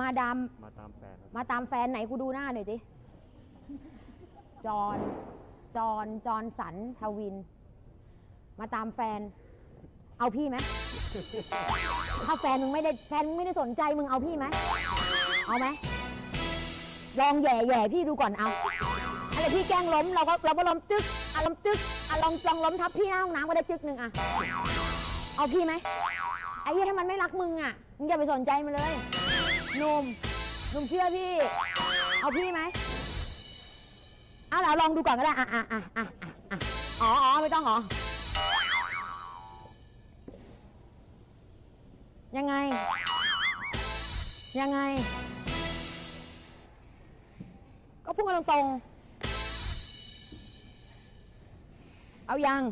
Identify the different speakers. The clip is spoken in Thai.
Speaker 1: มาดาม
Speaker 2: มาตามแฟนครับ
Speaker 1: มาตามแฟนไหนกูดูหน้าหน่อยดิจอนจอนจอนสันทวิน มาตามแฟน เอาพี่ไหมถ้าแฟนมึงไม่ได้แฟนมึงไม่ได้สนใจมึงเอาพี่ไหมเอาไหมลองแย่แย่พี่ดูก่อนเอาอะไรพี่แกล้งล้มเราก็เราก็ล้มจึ๊กอะล้มจึ๊กอะลองลองล้มทับพี่หน้าห้องน้ำก็ได้จึ๊กหนึ่งอะเอาพี่ไหมไอ้เหี้ยถ้ามันไม่รักมึงอะมึงอย่าไปสนใจมันเลย หนุ่มหนุ่มเชื่อพี่ เอาพี่ไหมเอาเราลองดูก่อนก็ได้ อะอะอะอะอะอะอ๋ออ๋อไม่ต้องเหรอ ยังไง ยังไง ก็พูดกันตรงๆ เอายัง